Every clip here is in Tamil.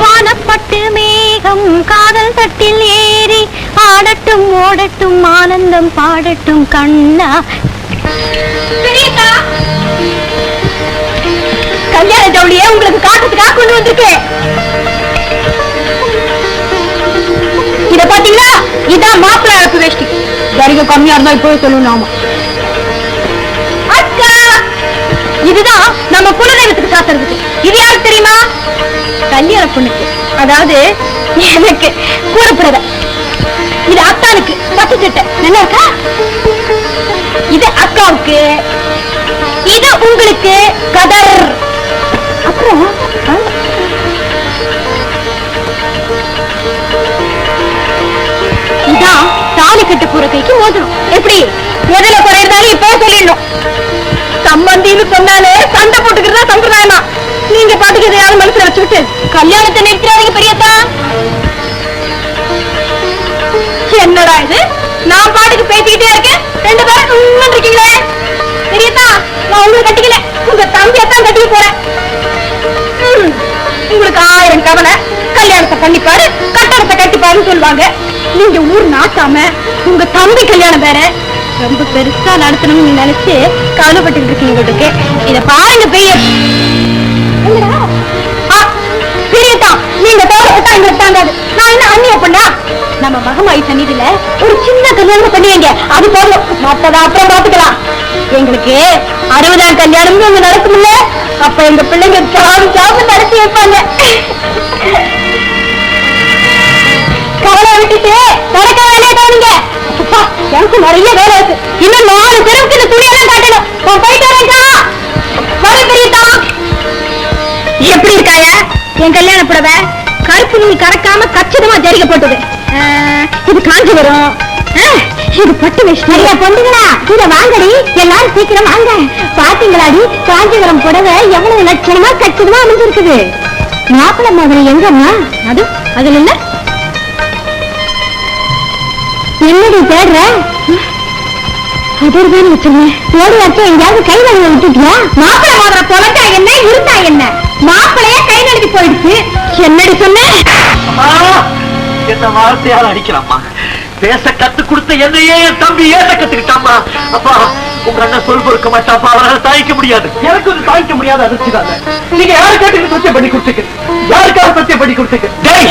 வானப்பட்டு மேகம் காதல் தட்டில் ஏறி ஆடட்டும் ஓடட்டும் ஆனந்தம் பாடட்டும் கண்ணா. கல்யாண ஜவுளியே உங்களுக்கு காட்டுறதுக்காக கொண்டு வந்திருக்கேன். இத பாத்தீங்களா இதான் மாப்பிள்ள அழகு வேஷ்டி. வரிக கம்மியா இருந்தா இப்பவே சொல்லணும் ஆமா. அக்கா! இதுதான் நம்ம குலதெய்வத்துக்கு காத்துறதுக்கு இது யாருக்கு தெரியுமா? கல்யாண பொண்ணுக்கு. அதாவது எனக்கு கூறப்படுற இது அத்தானுக்கு பத்து சட்டை. நல்லா இருக்கா? இது அக்காவுக்கு. இது உங்களுக்கு கதர். அப்புறம் தாலி கட்டு போற கைக்கு மோதிரம். எப்படி? எதுல குறையிருந்தாலும் இப்ப சொல்லிடணும். சம்பந்தின்னு சொன்னாலே சண்டை போட்டுக்கிறதா சம்பிரதாயமா? நீங்க பாட்டுக்கு எதையாவது மனசுல வச்சுட்டு கல்யாணத்தை நிறுத்திடாதீங்க பெரியத்தா. என்னடா இது? நான் பாட்டுக்கு பேசிக்கிட்டே இருக்கேன்? ரெண்டு பேரும் உம்முன்னு இருக்கீங்களே. பெரியத்தா நான் உங்களை கட்டிக்கல. உங்க தம்பியத்தான் கட்டிக்க போறேன். உங்களுக்கு ஆயிரம் கவலை. கல்யாணத்தை பண்ணிப்பாரு கட்டணத்தை கட்டிப்பாருன்னு சொல்லுவாங்க. நீங்க ஊர் நாட்டாம உங்க தம்பி கல்யாணம் வேற ரொம்ப பெருசா நடத்தணும்னு நினைச்சு கவலைப்பட்டு இருக்கீங்க இருக்கு. இத பாருங்க பெரிய. பெரியதான் நீங்க தோட்டப்பட்டா எங்களுக்கு தாங்காது. நான் என்ன அண்ணிய பண்ணா? நம்ம மகமாயி சந்நிதியில ஒரு சின்ன கல்யாணம் பண்ணுவீங்க அது போதும். மத்தத அப்புறம் பாத்துக்கலாம். எங்களுக்கு அறுபதாம் கல்யாணம் அங்க நடக்கும்ல. அப்ப எங்க பிள்ளைங்க சாவு சாவு நடத்தி வைப்பாங்க. கவலை விட்டுட்டு நடக்க வேலையை எனக்கு நிறைய வேலை இருக்கு. இன்னும் நாலு பேருக்கு இந்த துணியெல்லாம் காட்டணும். நான் போயிட்டு வரேன்டா வர பெரியதா எப்படி இருக்காய? என் கல்யாண புடவை கருப்பு நூல் கறக்காம கச்சிதமா ஜரிக்கப்பட்டது இது காஞ்சி வரும். இது பட்டு வேஷ்டி. நிறைய பொண்ணுங்களா இத வாங்கடி. எல்லாரும் சீக்கிரம் வாங்க. பாத்தீங்களாடி காஞ்சிபுரம் புடவை எவ்வளவு லட்சணமா கச்சிதமா அமைஞ்சிருக்குது. மாப்பிள மாதிரி எங்கம்மா? அது அதுல இல்ல என்னடி தேடுற? அது ஒரு பேர் வச்சிருந்தேன் ஓடி வச்சு எங்கேயாவது கை நழுவ விட்டுட்டியா? மாப்பிள்ளை மாதிரி பொழந்தா என்ன இருந்தா என்ன? மாப்பிள்ளையே கை நழுவி போயிடுச்சு. என்னடி சொன்ன? என்ன வார்த்தையால அடிக்கிறாம்மா? பேச கத்து கொடுத்த என்னையே என் தம்பி ஏச கத்துக்கிட்டாம்மா. அப்பா உங்க அண்ணன் சொல் பொறுக்க மாட்டாப்பா அவரால் தாய்க்க முடியாது. எனக்கு ஒரு தாய்க்க முடியாத அதிர்ச்சிதாங்க நீங்க யாரு கேட்டு சத்தியம் பண்ணி கொடுத்துக்கு யாருக்காக சத்தியம் பண்ணி கொடுத்துக்கு டேய்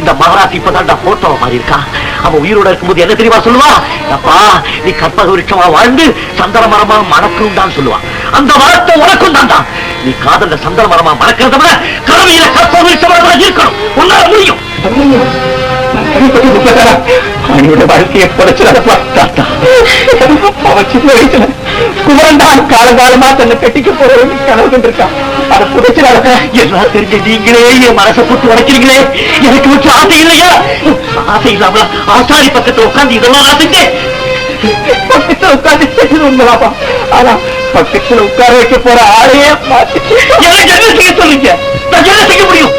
இந்த மகராசி இப்பதான்டா போட்டோ மாதிரி இருக்கா அவன் உயிரோட இருக்கும்போது என்ன தெரியுமா சொல்லுவா அப்பா நீ கற்பக விருட்சமா வாழ்ந்து சந்தன மரமா மணக்கும்டான்னு சொல்லுவா அந்த மரத்தை உனக்கும் தான்டா நீ காதல சந்தன மரமா மணக்கிறத விட கருவியில கற்பக விருட்சமா இருக்கணும் உன்னால முடியும் அவனோட வாழ்க்கையை படைச்சிடப்பா தாத்தா அவன் சின்ன வயசுல குமரன் காலகாலமா தன்னை கட்டிக்க போறவன் கனவு கண்டிருக்கான். அதை புதைச்சிடாத எல்லாம் தெரிஞ்ச நீங்களே என் மனசை போட்டு உடைக்கிறீங்களே. எனக்கு வச்சு ஆசை இல்லையா? ஆசை இல்லாமல ஆசாரி பக்கத்துல உட்காந்து இதெல்லாம் நான் செஞ்சேன் பக்கத்துல உட்காந்து செஞ்சது உண்மைதாப்பா. ஆனா பக்கத்துல உட்கார வைக்க போற ஆளையே மாத்தி. எனக்கு என்ன செய்ய சொல்லுங்க நான் என்ன செய்ய முடியும்?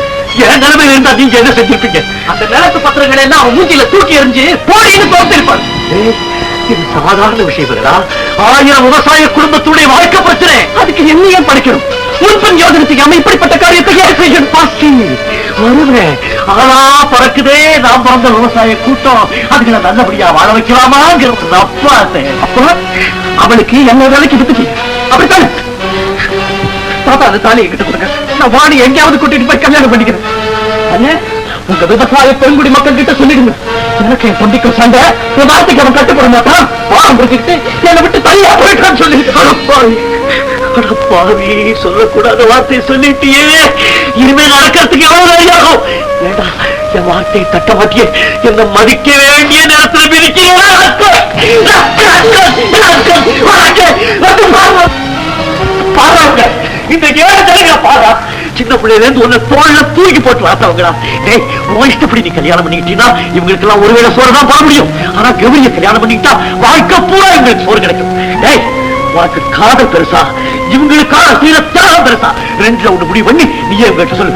என் நிலைமையில இருந்தா நீங்க என்ன செஞ்சிருப்பீங்க? அந்த நிலத்து பத்திரங்களை எல்லாம் அவன் மூஞ்சில தூக்கி எறிஞ்சு போடின்னு தோர்த்திருப்பான். இது சாதாரண விஷயங்களா ஆயிரம் விவசாய குடும்பத்துடைய வாழ்க்கை பிரச்சனை. அதுக்கு என்னையே படிக்கணும்? முன்பன் யோஜனத்துக்கு அவன் இப்படிப்பட்ட காரியத்தை ஏன் செய்யணும்? பாஸ்டி வருவேன் ஆனா பறக்குதே நாம் பிறந்த விவசாய கூட்டம். அதுகளை நல்லபடியா வாழ வைக்கலாமாங்கிறது அப்பா நப்பாசை. அப்போ அவளுக்கு என்ன வேலைக்கு விட்டுச்சு அப்படித்தானே? தாத்தா அந்த தாலி என்கிட்ட கொடுங்க. நான் வாடி எங்கேயாவது கூட்டிட்டு போய் கல்யாணம் பண்ணிக்கிறேன். அண்ணே உங்க விவசாய பெண்குடி மக்கள் கிட்ட சொல்லிடுங்க. எனக்கு என் தம்பிக்கும் சண்டை என் வார்த்தைக்கு அவன் கட்டுப்பட மாட்டான் பாவம் பிடிச்சிக்கிட்டு என்னை விட்டு தனியா போயிட்டான்னு சொல்லிட்டு அடப்பாவி. அடப்பாவி. சொல்லக்கூடாத வார்த்தையை சொல்லிட்டியே. இனிமே நடக்கிறதுக்கு எவ்வளவு வழியாகும் ஏண்டா என் வார்த்தையை தட்ட மாட்டியே. என்னை மதிக்க வேண்டிய நேரத்தில் மிதிக்கிறேன் பாருங்க இந்த ஏழு தலைங்க பாரா. சின்ன பிள்ளையில இருந்து உன்னை தோல்ல தூக்கி போட்டு வளர்த்தவங்களா? டேய் உன் இஷ்டப்படி நீ கல்யாணம் பண்ணிக்கிட்டீங்கன்னா இவங்களுக்கு எல்லாம் ஒருவேளை சோறு தான் போட முடியும். ஆனா கௌரிய கல்யாணம் பண்ணிக்கிட்டா வாழ்க்கை பூரா இவங்களுக்கு சோறு கிடைக்கும். டேய் உனக்கு காதல் பெருசா? இவங்களுக்கான சீர தியாகம் பெருசா? ரெண்டுல ஒண்ணு முடிவு பண்ணி நீயே இவங்ககிட்ட சொல்லு.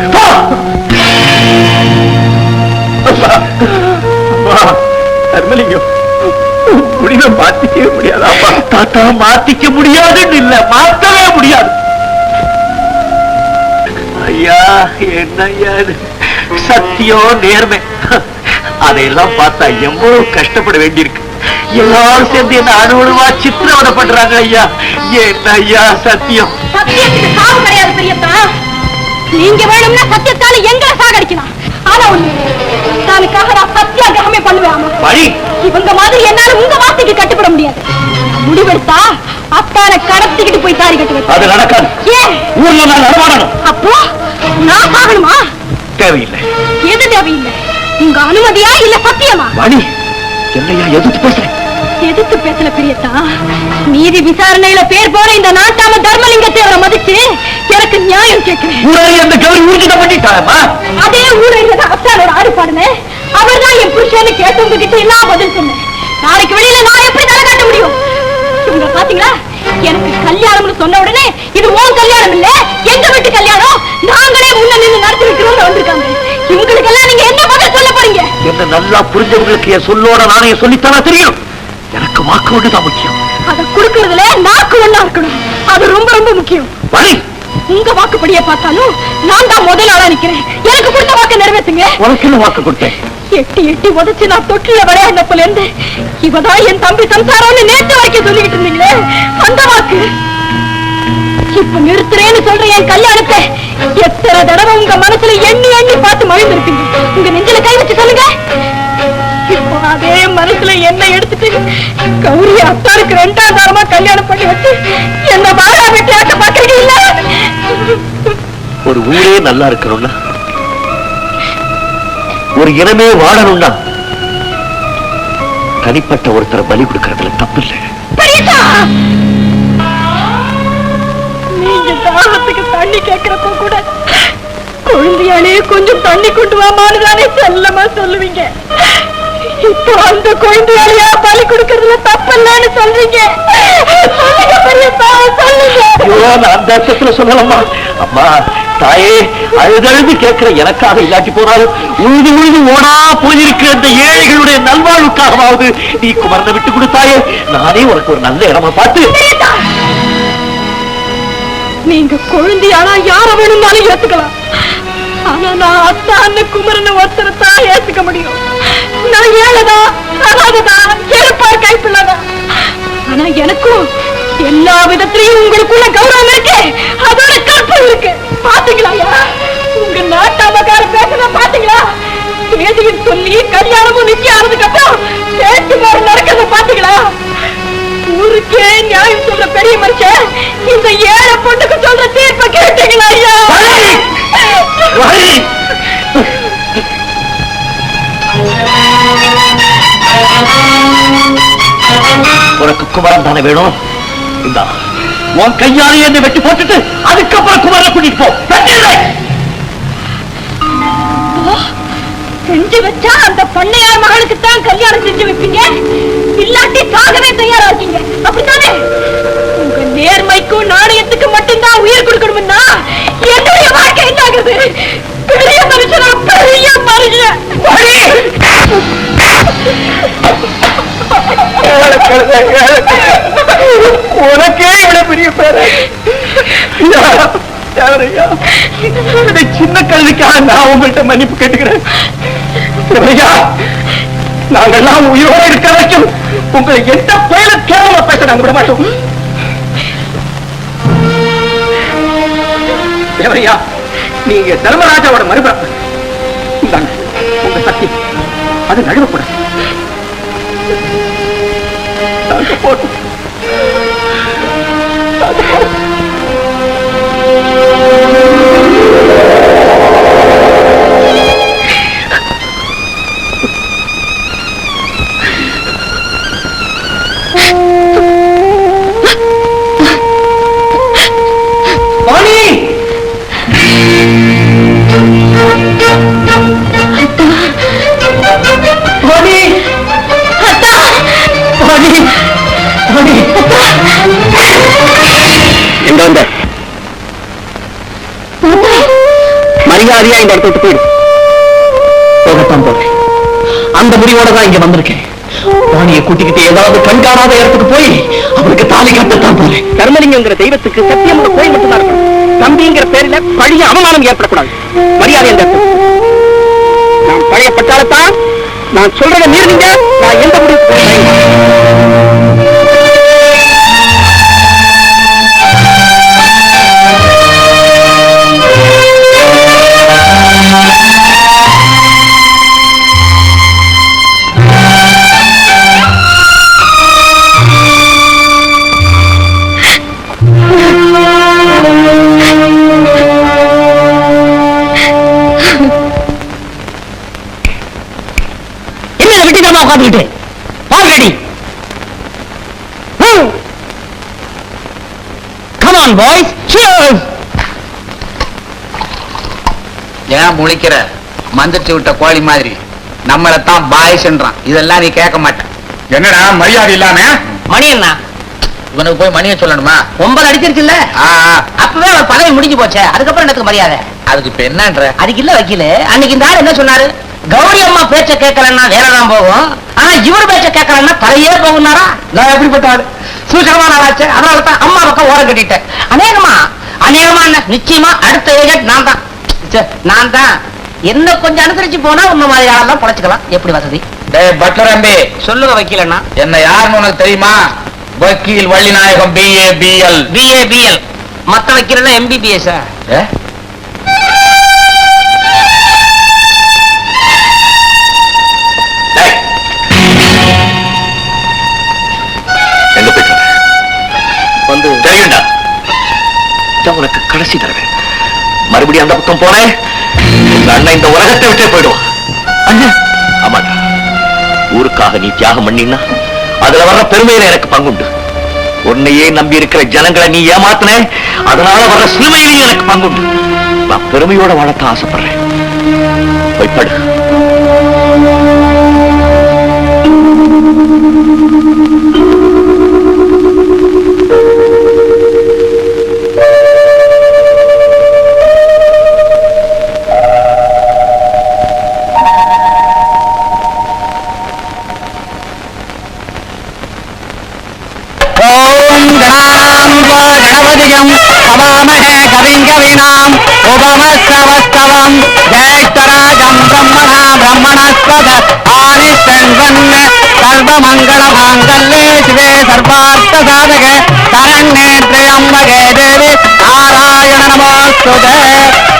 தர்மலிங்கம் முடிவை மாத்திக்கவே முடியாதா தாத்தா மாத்திக்க முடியாதுன்னு இல்ல மாத்தவே முடியாது. ஐயா என்ன சத்தியம் நேர்மை. அதையெல்லாம் பார்த்தா எவ்வளவு கஷ்டப்பட வேண்டியிருக்கு. எல்லாரும் சேர்ந்து என்ன அணுவணுவா சித்திரவதை பண்றாங்க ஐயா. என்ன ஐயா சத்தியம்? சத்தியத்துக்கு சாவு கிடையாது பெரியப்பா. நீங்க வேணும்னா சத்தியத்தால எங்களை சாகடிக்கலாம். ஆனா ஒண்ணு தானுக்காக நான் சத்தியாகிரகமே பண்ணுவேன். வழி இவங்க மாதிரி என்னால உங்க வார்த்தைக்கு கட்டுப்பட முடியாது. முடிவெடுத்தா அத்தான கடத்திக்கிட்டு போய் தாரி கட்டு வைப்பேன் அது நடக்காது. ஏன்? ஊர்ல நான் உங்க அனுமதியா இல்ல சத்தியமா? வழி என்னையா எதிர்த்து பேசுறேன் எதிர்த்து பேசல பெரியத்தா. நீதி விசாரணையில பேர் போன இந்த நாட்டாம தர்மலிங்கத்தை அவரை மதிச்சு எனக்கு நியாயம் கேட்கிறேன். அந்த கௌரி ஊர்ஜிதம் பண்ணிட்டாரம்மா. அதே ஊரில் அத்தானோட ஆடுபாடுனே அவர் தான் என் புருஷன்னு கிட்ட எல்லாம் பதில் சொன்னேன். நாளைக்கு வெளியில நான் எப்படி தலை காட்ட முடியும்? இவங்க பாத்தீங்களா? எனக்கு கல்யாணம்னு சொன்ன உடனே இது உன் கல்யாணம் இல்ல எங்க வீட்டு கல்யாணம்? நாங்களே முன்ன நின்று நடத்தி வைக்கிறோம்னு வந்திருக்காங்க. இவங்களுக்கெல்லாம் நீங்க என்ன பதில் சொல்ல போறீங்க? என்ன நல்லா புரிஞ்சவங்களுக்கு என் சொல்லோட நாணயம் சொல்லித்தானா தெரியும். எனக்கு வாக்கு ஒண்ணுதான் முக்கியம். அதை கொடுக்கறதுல நாக்கு ஒண்ணா இருக்கணும். அது ரொம்ப ரொம்ப முக்கியம். வழி. உங்க வாக்குப்படியை பார்த்தாலும் நான் தான் முதல் ஆளா நிக்கிறேன். எனக்கு கொடுத்த வாக்கு நிறைவேற்றுங்க உனக்கு என்ன வாக்கு கொடுத்தேன்? எட்டி எட்டி உதச்சு நான் தொட்டில விளையாடினப்புல இருந்து இவதான் என் தம்பி சம்சாரம்னு நேத்து வரைக்கும் சொல்லிக்கிட்டு இருந்தீங்களே? அந்த வாக்கு. இப்ப நிறுத்துறேன்னு சொல்ற என் கல்யாணத்தை எத்தனை தடவை உங்க மனசுல எண்ணி எண்ணி பார்த்து மகிழ்ந்திருப்பீங்க? உங்க நெஞ்சில கை வச்சு சொல்லுங்க. இப்போ அதே மனசுல என்ன எடுத்துட்டு கௌரி அத்தாருக்கு ரெண்டாம் தாரமா கல்யாணம் பண்ணி வச்சு என்ன வாழா வெட்டி ஆட்ட பாக்குறீங்க இல்ல? ஒரு ஊரே நல்லா இருக்கணும்னா ஒரு இனமே வாழணும்னா தனிப்பட்ட ஒருத்தரை பலி கொடுக்கறதுல தப்பு இல்லை நீங்க தாகத்துக்கு தண்ணி கேக்குறப்ப கூட குழந்தையாலே கொஞ்சம் தண்ணி கொண்டு வாமான்னு தானே செல்லமா சொல்லுவீங்க. இப்போ அந்த குழந்தையாலையா பலி கொடுக்கறதுல தப்பு இல்லைன்னு சொல்றீங்க சொல்லலாமா அம்மா தாயே அழுதழுது கேட்கிற எனக்காக இல்லாட்டி போனாலும் உழுது உழுது ஓடா போயிருக்கிற அந்த ஏழைகளுடைய நல்வாழ்வுக்காகவாவது நீ குமரனை விட்டு கொடுத்தாயே நானே உனக்கு ஒரு நல்ல இடமா பார்த்து நீங்க குழந்தையானா யார வேணும்னாலும் ஏத்துக்கலாம். ஆனா நான் அத்தான்னு குமரனை ஒருத்தரை தான் ஏத்துக்க முடியும். நான் ஏழதா அனாததா எழுப்பார் கைப்பிள்ளதா ஆனா எனக்கும் எல்லா விதத்திலையும் உங்களுக்குள்ள கௌரவம் இருக்கு அதோட கற்பம் இருக்கு. பாத்தீங்களா ஐயா? உங்க நாட்டாமக்கார பேசுறத பாத்தீங்களா? தேதியும் சொல்லி கல்யாணமும் நிச்சயம் ஆனதுக்கு அப்புறம் பேச்சு மாதிரி நடக்கிறத பாத்தீங்களா? ஊருக்கே நியாயம் சொல்ற பெரிய மனுஷன் இந்த ஏழை பொண்ணுக்கு சொல்ற தீர்ப்ப கேட்டீங்களா ஐயா? உனக்கு குமரன் தானே வேணும்? இந்தா உன் கையாலே என்னை வெட்டி போட்டுட்டு அதுக்கப்புறம் குமரனை கூட்டிட்டு போ. செஞ்சு வச்சா அந்த பண்ணையார் மகளுக்கு தான் கல்யாணம் செஞ்சு வைப்பீங்க. இல்லாட்டி சாகவே தயாரா இருக்கீங்க. அப்படித்தானே? நேர்மைக்கும் நாணயத்துக்கு மட்டும்தான் உயிர் கொடுக்கணும்னா என்னுடைய வாழ்க்கை என்ன ஆகுது பெரிய மனுஷனா பெரிய மனுஷன். உனக்கே இவ்வளவு பெரிய பேரு. யாரையா? சின்ன கல்விக்காக நான் உங்கள்கிட்ட மன்னிப்பு கேட்டுக்கிறேன். ஐயா, நாங்கெல்லாம் உயிரோடு இருக்க வரைக்கும் உங்களை எந்த பயில கேவலமா பேச நாங்க விட மாட்டோம். தேவையா? நீங்க தர்மராஜாவோட மறுபுறம் இந்தாங்க உங்க சக்தி. அது நழுவக்கூடாது. போட்டு. மரியாதையா இந்த இடத்த விட்டு போயிடு. போகத்தான் போறேன். அந்த முடிவோட தான் இங்க வந்திருக்கேன். வாணியை கூட்டிக்கிட்டு ஏதாவது கண்காணாத இடத்துக்கு போய் அவருக்கு தாலி கட்டத்தான் போறேன். தர்மலிங்கங்கிற தெய்வத்துக்கு சத்தியம் கோயில் மட்டும்தான் இருக்கணும். தம்பிங்கிற பேர்ல பழைய அவமானம் ஏற்படக்கூடாது. மரியாதை எந்த நான் பழைய பட்டாளத்தான். நான் சொல்றதை மீறிங்க நான் எந்த முடிவு பாய்ஸ் சியர்ஸ் ஏன் முழிக்கிற? மந்திரிச்சு விட்ட கோழி மாதிரி. நம்மள தான் பாய்ஸ்ன்றான் இதெல்லாம் நீ கேட்க மாட்ட. என்னடா மரியாதை இல்லாம? மணி என்ன இவனுக்கு போய் மணியை சொல்லணுமா? ஒன்பது அடிச்சிருச்சுல்ல? அப்பவே அவர் பதவி முடிஞ்சு போச்சே. அதுக்கப்புறம் எனக்கு மரியாதை? அதுக்கு இப்ப என்னன்ற? அதுக்கு இல்ல வக்கீல. அன்னைக்கு இந்த ஆள் என்ன சொன்னாரு? கௌரி அம்மா பேச்ச கேட்கலன்னா வேலைதான் போகும். ஆனா இவர் பேச்ச கேட்கலன்னா தலையே போகும்னாரா? நான் எப்படிப்பட்ட ஆளு? சூசகமான ஆளாச்சு அதனால தான் அம்மா பக்கம் ஓரம் கட்டிட்டேன். அநேகமா அநேகமா என்ன? நிச்சயமா அடுத்த ஏஜென்ட் நான் தான். நான் தான். என்ன கொஞ்சம் அனுசரிச்சு போனா உன்ன மாதிரி ஆளெல்லாம் பொழைச்சுக்கலாம். எப்படி வசதி? பட்லர் அம்பி. சொல்லுங்க வக்கீலண்ணா. என்ன யாருன்னு உனக்கு தெரியுமா? வக்கீல் Vallinayagam BA BL BA BL மத்த வக்கீலெல்லாம் எம்பிபிஎஸ் கடைசி தடவை. மறுபடியும் அந்த பக்கம் போனேன் அண்ணன் இந்த உலகத்தை விட்டே போயிடுவான். அண்ணன் ஆமாடா. ஊருக்காக நீ தியாகம் பண்ணினா அதுல வர்ற பெருமையில எனக்கு பங்குண்டு. உன்னையே நம்பி இருக்கிற ஜனங்களை நீ ஏமாத்தின அதனால வர்ற சிலுவையிலையும் எனக்கு பங்குண்டு. நான் பெருமையோட வாழத்தான் ஆசைப்படுறேன். போய் படு. ஓம் శివన్నే సర్వమంగళ మాంగళ్యే శివే సర్వార్థ సాధకే శరణ్యే త్రయంబకే దేవి నారాయణ నమోస్తుతే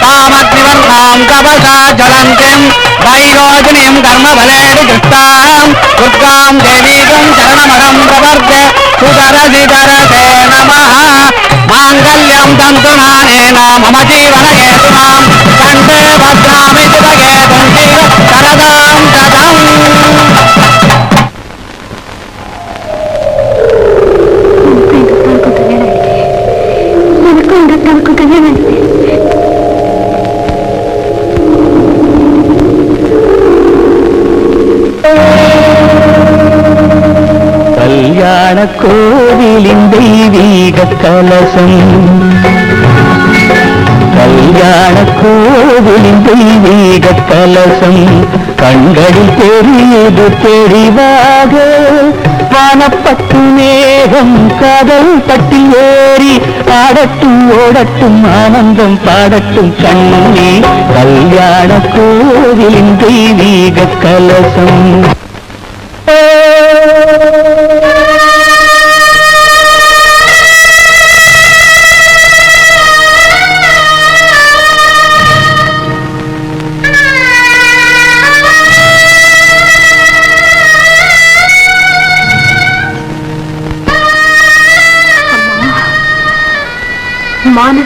తామగ్నివర్ణాం తపసా జ్వలంతిం వైరోజనీం ధర్మఫలేడి దృష్టాం దుర్గాం దేవీకం చరణమగం ప్రవర్తే సుధరసి ధరసే నమ మాంగళ్యం తంతునానేన మమ கலசம். கல்யாண கோவிலின் தெய்வீக கலசம். கண்களில் தெரியுது தெரிவாக வானப்பட்டு மேகம் காதல் பட்டி ஏறி பாடட்டும் ஓடட்டும் ஆனந்தம் பாடட்டும் கண்ணே. கல்யாண கோவிலின் தெய்வீக கலசம்.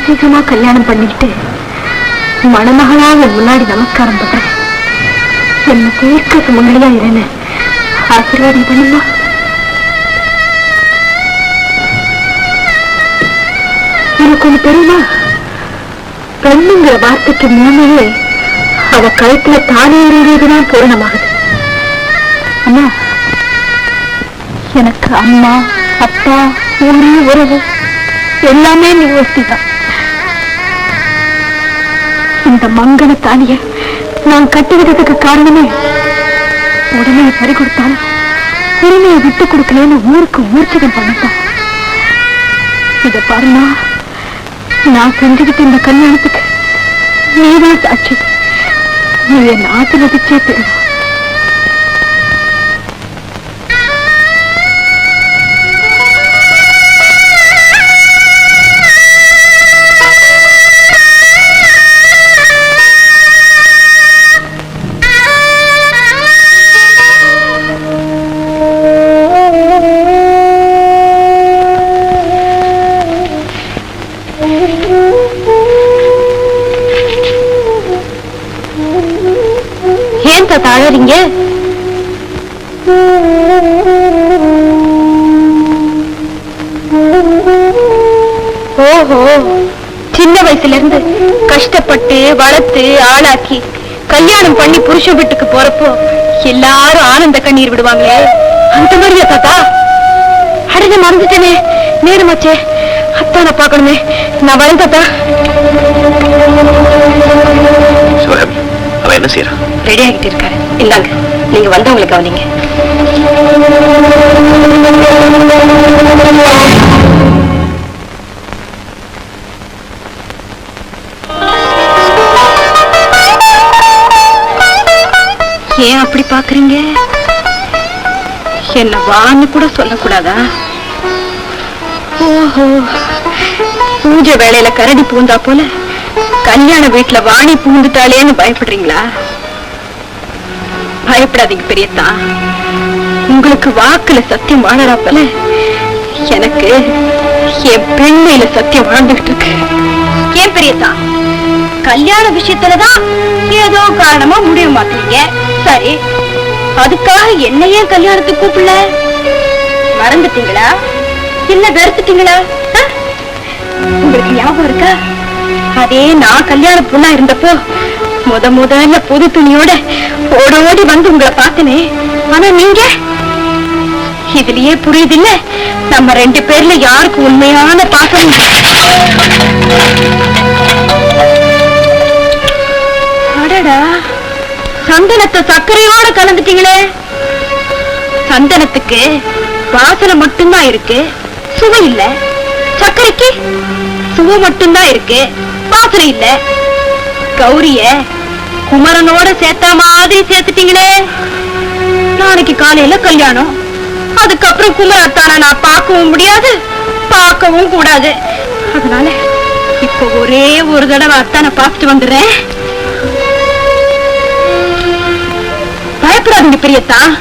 சீக்கிரமா கல்யாணம் பண்ணிக்கிட்டு மணமகளாக முன்னாடி நமஸ்காரம் பண்றேன். என்ன சேர்க்க முன்னாடியா இருன்னு ஆசீர்வாதம் பண்ணுமா? எனக்கு ஒண்ணு தெரியுமா? பெண்ணுங்கிற வார்த்தைக்கு முன்னே அவ கழுத்துல தானே இருந்ததுதான் பூரணமாகுது. அம்மா எனக்கு அம்மா அப்பா ஊரு உறவு எல்லாமே நீ ஒருத்திதான். இந்த மங்கள தாலிய நான் கட்டிவிட்டதுக்கு காரணமே உடனே பறி கொடுத்தாலும் உரிமையை விட்டு கொடுக்கலன்னு ஊருக்கு ஊர்ச்சிகம் பண்ணிட்டான். இத பாருமா நான் செஞ்சுக்கிட்ட இந்த கல்யாணத்துக்கு நீதான் சாட்சி. நீ என் ஆசீர்வதிச்சே தெரியும் ஓஹோ. சின்ன வயசுல இருந்து கஷ்டப்பட்டு வளர்த்து ஆளாக்கி கல்யாணம் பண்ணி புருஷ வீட்டுக்கு போறப்போ எல்லாரும் ஆனந்த கண்ணீர் விடுவாங்களே. அந்த மாதிரியா தாத்தா? அடங்க மறந்துட்டேனே. நேரமாச்சே. அத்தான பார்க்கணுமே. நான் வரேன் தாத்தா. சிவகாமி அவன் என்ன செய்யறான் ரெடி ஆகிட்டு இருக்காரு. இந்தாங்க நீங்க வந்தவங்களை கவனிங்க. ஏன் அப்படி பாக்குறீங்க என்ன வான்னு கூட சொல்லக்கூடாதா? ஓஹோ பூஜை வேலையில கரடி பூந்தா போல கல்யாண வீட்டுல வாணி பூந்துட்டாளேன்னு பயப்படுறீங்களா? பயப்படாதீங்க பெரியத்தா. உங்களுக்கு வாக்குல சத்தியம் வாழறாப்பல எனக்கு என் பெண்மையில சத்தியம் வாழ்ந்துகிட்டு இருக்கு. ஏன் பெரியத்தா? கல்யாண விஷயத்துலதான் ஏதோ காரணமா முடிவு மாத்தீங்க சரி அதுக்காக என்னையே கல்யாணத்துக்கு கூப்பிடல? மறந்துட்டீங்களா? இல்ல வெறுத்துட்டீங்களா? ஆ? உங்களுக்கு ஞாபகம் இருக்கா? அதே நான் கல்யாண பொண்ணா இருந்தப்போ முத முதல்ல புது துணியோட ஓடோடி வந்து உங்களை பார்த்தனே. ஆனா நீங்க? இதுலயே புரியுது இல்ல நம்ம ரெண்டு பேர்ல யாருக்கு உண்மையான பாசம்? என்னடா? சந்தனத்தை சர்க்கரையோட கலந்துட்டீங்களே. சந்தனத்துக்கு வாசனை மட்டும்தான் இருக்கு. சுவை இல்ல. சர்க்கரைக்கு சுவை மட்டும்தான் இருக்கு. வாசனை இல்ல. கௌரிய குமரனோட சேர்த்த மாதிரி சேர்த்துட்டீங்களே. நாளைக்கு காலையில கல்யாணம். அதுக்கப்புறம் குமரத்தான நான் பார்க்கவும் முடியாது பார்க்கவும் கூடாது. அதனால இப்ப ஒரே ஒரு தடவை அத்தானை பார்த்துட்டு வந்துடுறேன். பயப்படாதீங்க பிரியத்தா.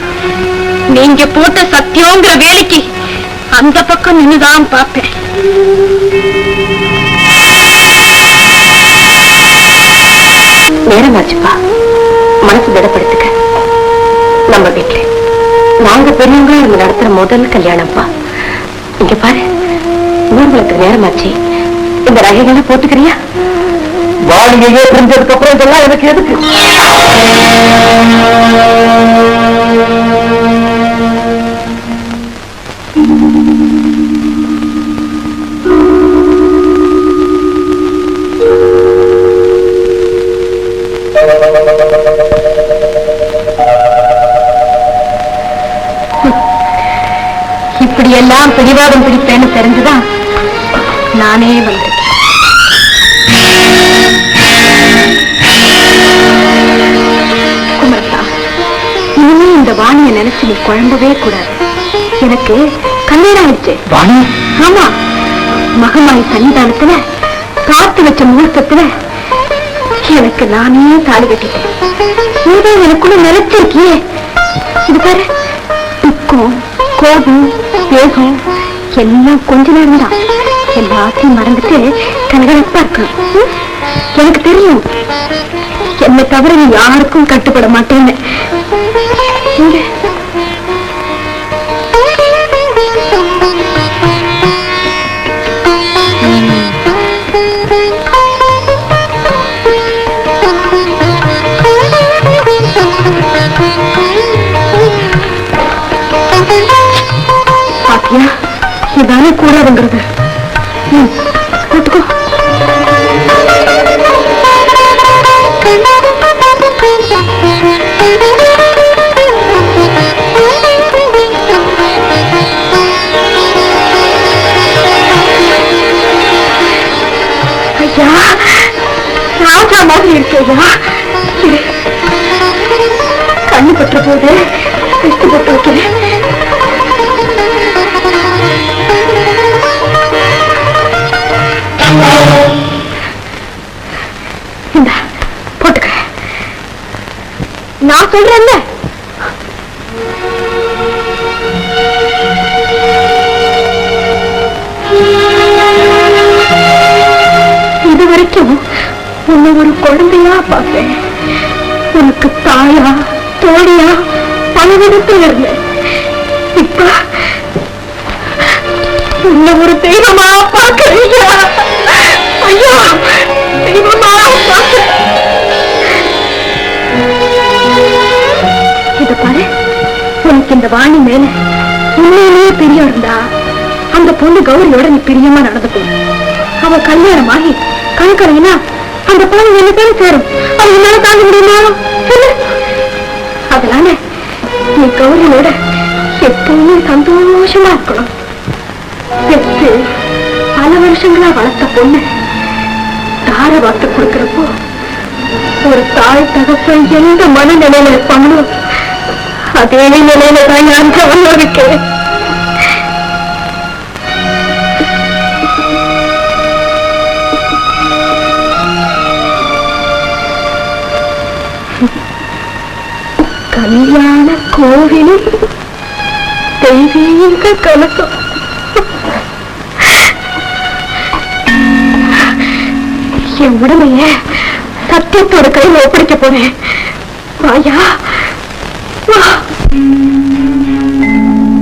நீங்க போட்ட சத்தியோங்கிற வேலைக்கு அந்த பக்கம் நின்னுதான் பார்ப்பேன். நேரமாச்சுப்பா. மனசு திடப்படுத்துக்க. நம்ம வீட்டுல நாங்க பெரியவங்க இங்க நடத்துற முதல் கல்யாணம்ப்பா. இங்க பாரு. ஊர்வலத்துக்கு நேரமாச்சு. இந்த ரகைகளை போட்டுக்கிறியா? வாழ்க்கையே தெரிஞ்சதுக்கு அப்புறம் இதெல்லாம் எனக்கு எதுக்கு? இப்படி எல்லாம் பிடிவாதம் பிடிப்பேன்னு தெரிஞ்சுதான் நானே வந்தேன். இந்த வாணிய நினைச்சு நீ குழம்பவே கூடாது. எனக்கு கல்யாணம் ஆயிடுச்சு வாணி? ஆமா. மகமாய் சன்னிதானத்துல காத்து வச்ச முகூர்த்தத்துல எனக்கு நானே தாலி கட்டிட்டேன். ஏதோ எனக்குள்ள நிலைச்சிருக்கியே இது பாரு துக்கம் கோபம் வேகம் எல்லாம் கொஞ்ச நேரம் தான். எல்லாத்தையும் மறந்துட்டு கலகலப்பா இருக்கணும்? எனக்கு தெரியும். என்னை தவிர நீ யாருக்கும் கட்டுப்பட மாட்டேன்னு. இங்க. பாத்தியா இதானே கூடாதுங்கிறது செய்யா கண்ணு பற்ற போது வெட்டு போட்டு வைக்கிறேன். இந்தா, போட்டுக்க. நான் சொல்றேன்ல. உன்னை ஒரு குழந்தையா பார்த்தேன். உனக்கு தாயா தோழியா பலவிடத்தில் இருந்தேன். இப்ப உன்னை ஒரு தெய்வமா பார்க்கறீங்க ஐயா தெய்வமா பார்க்க இத பாரு உனக்கு இந்த வாணி மேல உண்மையிலேயே பிரியம் இருந்தா அந்த பொண்ணு கௌரியோட நீ பிரியமா நடந்துக்கணும் அவ கல்யாணம் ஆகி கணக்கறையினா அந்த பொண்ணு என்ன பேரும் சேரும் அது என்னால தாங்க முடியுமா? அதனால நீ கௌரியோட எப்பவுமே சந்தோஷமா இருக்கணும். பெற்று பல வருஷங்களா வளர்த்த பொண்ணு தார வார்த்தை கொடுக்கிறப்போ ஒரு தாய் தகப்பன் எந்த மனநிலையில இருப்பாங்களோ அதே நிலையில தான் நான் அனுபவிக்கிறேன் கோவிலில் தெய்வீக கலக்கம் என் உடமைய சத்தியத்தோட கையில் ஒப்படைக்க போறேன். வாயா. வா.